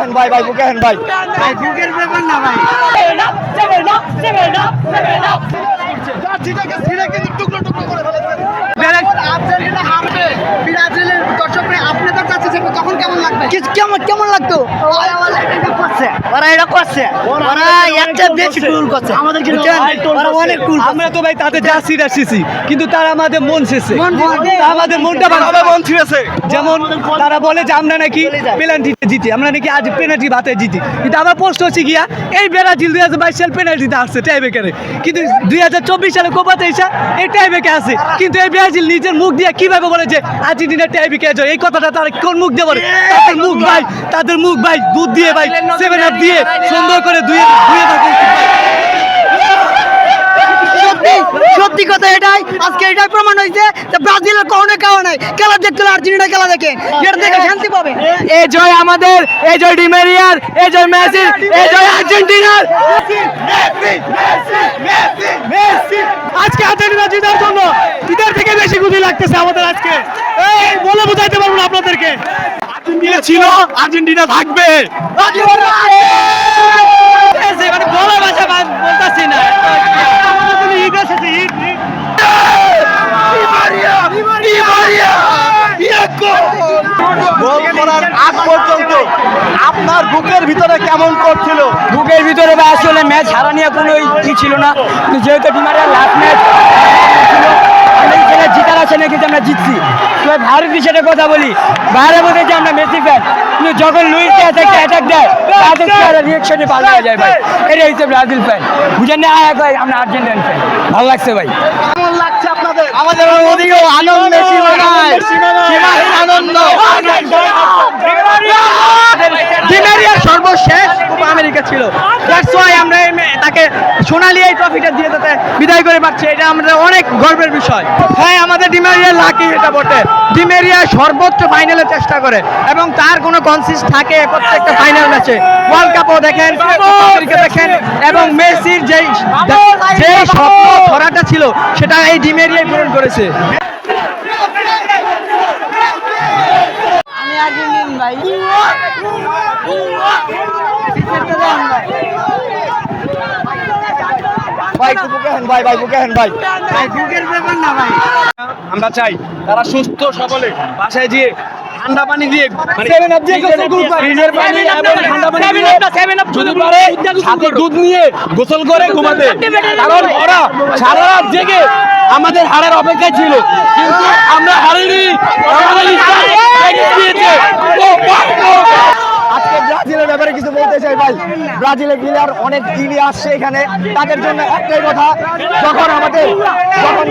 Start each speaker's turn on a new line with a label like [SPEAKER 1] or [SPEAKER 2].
[SPEAKER 1] হেন ভাই? ভাই বুকে হেন ভাই?
[SPEAKER 2] ভাই বুকের ব্যাপার না ভাই আর্জেন্টিনা হারবে ব্রাজিলের দর্শকরা আপনাদের কাছে যাবে তখন কেমন লাগবে
[SPEAKER 1] কেমন কেমন লাগতো
[SPEAKER 2] ওরা ওরা এটা করছে
[SPEAKER 1] ওরা এটা করছে। ওরা একটা বেশি কুল করছে।
[SPEAKER 2] আমাদের কিন্তু
[SPEAKER 1] ওরা অনেক কুল
[SPEAKER 3] আমরা তো ভাই তাদের যা সিট আসছি কিন্তু তারা আমাদের মন শেষে আমাদের মনটা ভালো। মন ছিঁড়েছে। যেমন তারা বলে যে আমরা নাকি পেনাল্টিতে জিতি আমরা নাকি আজ পেনাল্টি ভাতে জিতি। কিন্তু আমার প্রশ্ন হচ্ছে গিয়া এই ব্রাজিল দুই হাজার বাইশ সাল পেনাল্টিতে আসছে টাইবেকারে কিন্তু দুই হাজার চব্বিশ সালে কোপাতে এসে এই টাইবেকে আছে। কিন্তু এই ব্রাজিল নিজের মুখ দিয়ে কীভাবে বলে যে আর্জেন্টিনা টাইবেকে জয়? এই কথাটা তারা কোন মুখ দিয়ে বলে? তাদের মুখ ভাই তাদের মুখ ভাই দুধ দিয়ে ভাই সেভেন আপ দিয়ে সুন্দর করে ধুয়ে ধুয়ে থাকে
[SPEAKER 1] সত্যি কথা এটাই। আজকে এটাই প্রমাণ হয়েছে যে ব্রাজিলের কোনো কারণ নাই। খেলা দেখতে আর্জেন্টিনা খেলা দেখে। এটা দেখে শান্তি পাবে।
[SPEAKER 3] এই জয় আমাদের এই জয় ডিমেরিয়ার এই জয় মেসির এই জয় আর্জেন্টিনার। আজকে আর্জেন্টিনা জেতার জন্য ঈদের থেকে বেশি গুলি লাগতেছে আমাদের আজকে। এই বলে বোঝাইতে পারব না আপনাদেরকে। আর্জেন্টিনা ছিল আর্জেন্টিনা থাকবে। মানে
[SPEAKER 1] গোল করার আগ পর্যন্ত আপনার বুকের ভিতরে কেমন করছিল
[SPEAKER 3] বুকের ভিতরে বা আসলে ম্যাচ হারা নিয়ে কোনো ই ছিল না। যেহেতু ডিমারিয়ার লাস্ট ম্যাচ ছিল জিতার আমরা জিতছি। তো ভারত বিষয়টা কথা বলি বাইরে বলতে যে আমরা মেসি ফ্যান কিন্তু যখন লুইস একটা অ্যাটাক দেয় তাদের চেহারা রিয়েকশনে পাল্টা হয়ে যায় ভাই? এটা হচ্ছে ব্রাজিল ফ্যান বুঝেন না? আয় ভাই আমরা আর্জেন্টাইন ফ্যান ভালো লাগছে ভাই।
[SPEAKER 1] কেমন লাগছে আপনাদের?
[SPEAKER 3] আমাদের ওদিকেও আনন্দ সীমানায় সীমাহীন আনন্দ ডিমেরিয়ার সর্বশেষ কোপা ছিল। দ্যাটস ওয়াই আমরা তাকে সোনালি এই ট্রফিটা দিয়ে দিতে বিদায় করে পাচ্ছি। এটা আমাদের অনেক গর্বের বিষয়। হ্যাঁ আমাদের ডিমেরিয়া লাকি এটা বটে। ডিমেরিয়া সর্বোচ্চ ফাইনালে চেষ্টা করে এবং তার কোনো কনসিস্ট থাকে প্রত্যেকটা ফাইনাল ম্যাচে ওয়ার্ল্ড কাপও দেখেন দেখেন। এবং মেসির যেই যেই স্বপ্ন ধরাটা ছিল সেটা এই ডিমেরিয়াই পূরণ করেছে।
[SPEAKER 1] আমি আর্জেন্টিন ভাই। ভাই একটু ভাই ভাই বুকে ভাই?
[SPEAKER 2] ভাই বুকের ব্যাপার না ভাই।
[SPEAKER 3] আমরা চাই তারা সুস্থ সবলে বাসায় গিয়ে ঠান্ডা পানি দিয়ে মানে
[SPEAKER 1] দিয়ে
[SPEAKER 3] ফ্রিজের পানি এবং ঠান্ডা পানি দিয়ে যদি পারে সাথে দুধ নিয়ে গোসল করে ঘুমাতে। কারণ ওরা সারা রাত জেগে আমাদের হারের অপেক্ষায় ছিল। কিন্তু আমরা হারিনি আমাদের ইচ্ছা জেগে দিয়েছে ও বাহ, ও বাহ।
[SPEAKER 1] আজকে ব্রাজিলের ব্যাপারে কিছু বলতে চাই ব্রাজিলের প্লেয়ার অনেক দিনই আসছে এখানে। তাদের জন্য একটাই কথা যখন আমাদের যখন